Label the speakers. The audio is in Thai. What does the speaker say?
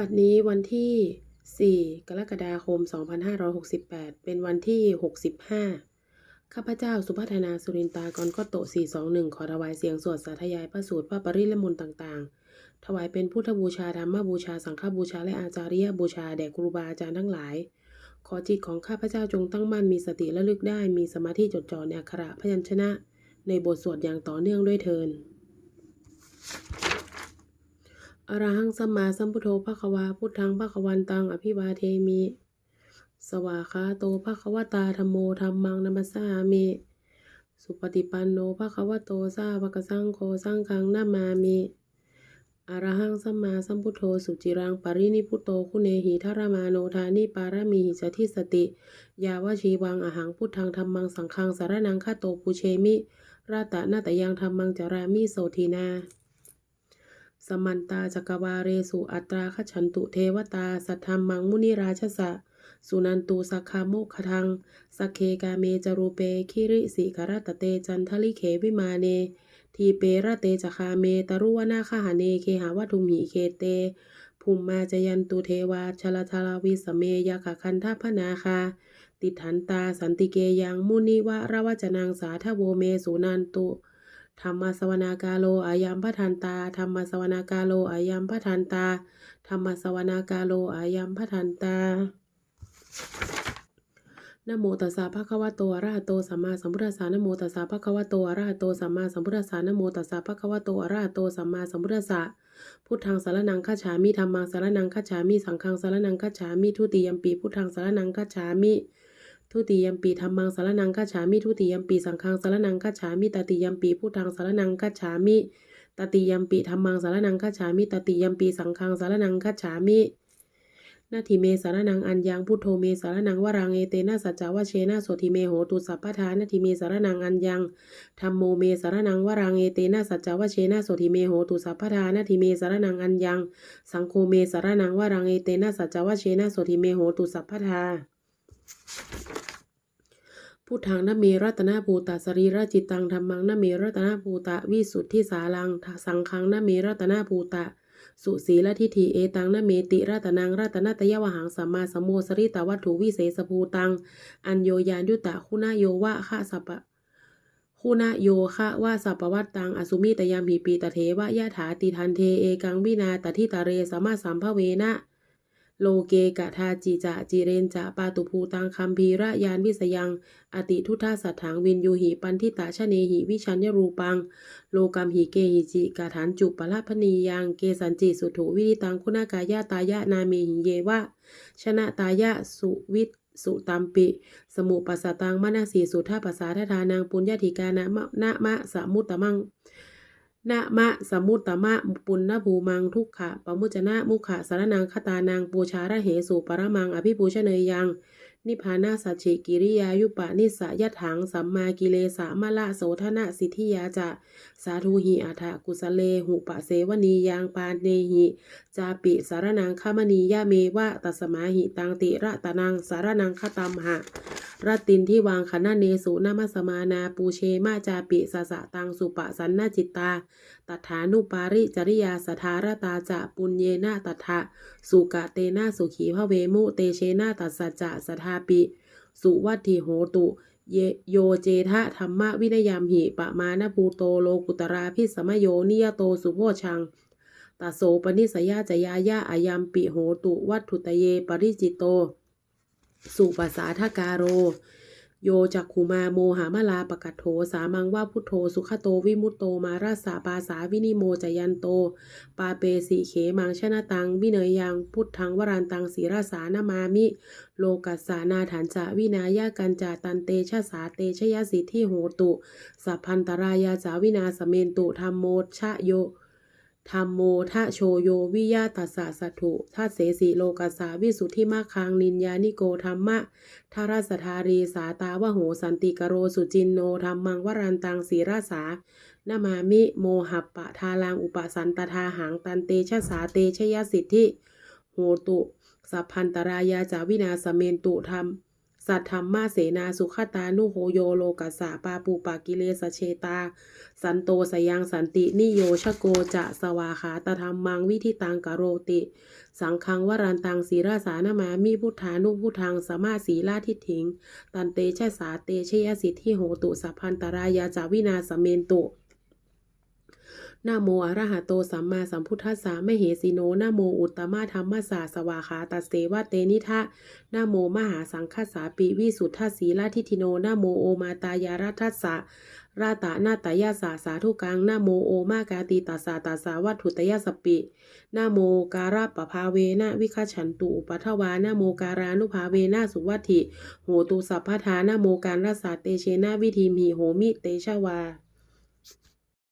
Speaker 1: บัดนี้วันที่ 4 กรกฎาคม 2568 เป็นวันที่ 65 ข้าพเจ้าสุพัฒนาสุรินตากรก็โต421 ขอถวายเสียงสวดสาธยายพระสูตรพระปริลมนต์ต่างๆ ถวายเป็นพุทธบูชาธรรมบูชาสังฆบูชาและอาจาริยบูชาแด่ครูบาอาจารย์ทั้งหลาย ขอจิตของข้าพเจ้าจงตั้งมั่นมีสติระลึกได้มีสมาธิจดจ่อในอักขระพยัญชนะ ในบทสวดอย่างต่อเนื่องด้วยเทิน อรหังสัมมาสัมพุทโธภควาพุทธังภควันตังอภิวาเทมิ สวาคาโตภควตาธรรมโมธรรมังนัมสสามิสุปฏิปันโนภควโตสาวกสังโฆสังฆังนามามิอรหังสัมมาสัมพุทโธสุจิรังปรินิพุโตคุเนหิทารมาโนทานิปารมีหิจทิสติ ยาวชีวังอหังพุทธังธรรมังสังฆังสารนังคาโตปุเชมิ ราตะนาตยังธรรมังจารามิโสทีนา สมันตาจักวาเรสุอัตราขฉันตุเทวตา สัทธรรมังมุนิราชสะ สุนันตูสักคาโมคทังสักเคกาเมจรูเปคิริสิกรตเตจันทลิเขวิมาเน ทีเประเตจคาเมตรุวนาคหาเนเคหาวัตุมหิเคเต ภูมิมาจยันตุเทวาชลทาราวิสเมยาขคันทพนาคา ติฐันตาสันติเกยังมุนิวะระวจนังสาทโวเมสุนันตุ ธรรมสวนากาโลอายัมพทันตาธรรมสวนากาโลอายัมพทันตาธรรมสวนากาโลอายัมพทันตานโมตัสสะภะคะวะโตอะระหะโตสัมมาสัมพุทธัสสะนโมตัสสะภะคะวะโตอะระหะโตสัมมาสัมพุทธัสสะนโมตัสสะภะคะวะโตอะระหะโตสัมมาสัมพุทธัสสะพุทธังสารนังคัจฉามิธัมมังสารนังคัจฉามิสังฆังสารนังคัจฉามิทุติยมปีพุทธังสารนังคัจฉามิ ทุติยมปีธรรมังสารนังคัจฉามิทุติยมปีสังฆังสารนังคัจฉามิตติยมปีพุทธังสารนังคัจฉามิตติยมปีธรรมังสารนังคัจฉามิตติยมปีสังฆังสารนังคัจฉามินาทิเมสารนังอัญญังพุทโธเมสารนังวรังเอเตนะสัจจาวเชนะโสทิเมโหตุสัพพทานาทิเมสารนังอัญญังธรรมโมเมสารนังวรังเอเตนะสัจจาวเชนะโสทิเมโหตุสัพพทานาทิเมสารนังอัญญังสังโฆเมสารนังวรังเอเตนะสัจจาวเชนะโสทิเมโหตุสัพพทา พุทธังนเมรัตนาภูตสรีระจิตตังธรรมังนเมรัตนาภูตะวิสุทธิสาลังสังฆังนเมรัตนาภูตะ สุสีละทิฏฐิเอตังนเมติรัตนังรัตนตยวหังสัมมาสัมโมสริตวัตถุวิเศษภูตัง อัญโยยานยุตะคุณโยวะคะสัปปะคุณโยคะว่าสัปปวัตตังอสุมิตยามหิปีตเทวะยะถาติทันเทเอกังวินาตทิตาเรสมมาสัมภเวนะ โลเกกะทาจิจะจิเรนจะปาตุภูตังคัมภีระยานวิสยัง อติทุทาสัทถังวินยูหิปันทิตาชเนหิวิชัญญรูปัง โลกัมหิเกหิจิกาฐานจุปละพนียังเกสันจิสุถุวิริตังคุณากายะตายะนาเมหิเยวะ ชนะตายะสุวิตสุตัมปิ สมุปัสสตังมนาสีสุทธาปัสสาทานังปุญญาธิกานะมะนะมะสมุตตมัง นะมะสมุตตมะปุณณภูมังทุกขะปมุจนะมุขะสารนางคตานางปูชาระเหสุปรมังอภิปูชเนยยัง นิพานาสัจฉิกิริยายุปะนิสยถัง สัมมากิเลสามะละโสธนะสิทธิยาจะ สาธุหิอัฏฐกุสเลหุปะเสวนียังปานเนหิ จาปิสารนังคามณียะเมวะตัสมาหิตังติระตะนังสารนังคตัมหะรตินที่วางคณะเนสุนามัสมานาปูเชมาจาปิสสะตังสุปะสันนาจิตตา ตัฐานุปาริจริยาสทารตาจะปุญเยนาตัทะสุกะเตนะสุขีพระเวมุเตเชนาตัสจะสทาปิ สุวัตถิโหตุเยโยเจทะธรรมวินยามหิปะมาณภูโตโลกุตราพิสมโยนิยโตสุโภชังตาโสปนิสยาจยายาอายามปิโหตุ วัตถุตเยปริจิตโต สุปัสสาทการโร โยจักขุมาโมหามาลาปกัตโถสามังว่าพุทโธสุขโตวิมุตโตมาราสาปาสาวินิโมจยันโต ปาเปสีเขมังชนะตัง วิเนยยังพุทธังวรันตังศีราสานามามิ โลกัสสานาฐานจะวินายากันจาตันเตชะสาเตชยสิทธิโหตุ สัพพันตรายาจาวินาสเมนตุธรรมโมชะโย ธรรมโมทะโชโยวิยาตัสสะสัตุทัเสสีโลกัสสาวิสุทธิมาคังนินยานิโกธรรมะทาราสธารีสาตาวโหสันติกโรสุจินโนธรรมังวรันตังศีราสานามามิโมหัปปะทาลังอุปสันตทาหังตันเตชะสาเตชยสิทธิโหตุสัพพันตรายาจาวินาสเมนตุธรรม สัทธรรมาเสนาสุขตานุโหโยโลกัสสะปาปูปากิเลสเชตา สันโตสยังสันตินิโยชโกจะสวาขาตธรรมมังวิธิตังกโรติ สังคังวรันตังศีราสานามามีพุทธานุพุทธังสมมาสีลาทิถิง ตันเตชะสาเตชยสิทธิโหตุสัพพันตรายาจาวินาสเมนตุ นะโมอรหะโตสัมมาสัมพุทธัสสะมเหสีโนนะโมอุตตมะธรรมสสาสวาขาตัสเสวะเตนิทะนะโมมหาสังฆสสาปิวิสุทธสีลาทิทิโนนะโมโอมาตายารัทัสสะราตะนาตายาสาสาธุกังนะโมโอมากาติตัสาตัสาวัตถุตยาสปินะโมการะปภาเวนะวิคัจฉันตุอุปัทวานะโมการานุภาเวนะสุวัติโหตุสัพพทานะโมการรสาเตเชนะวิธีมหิโหมิเตชวา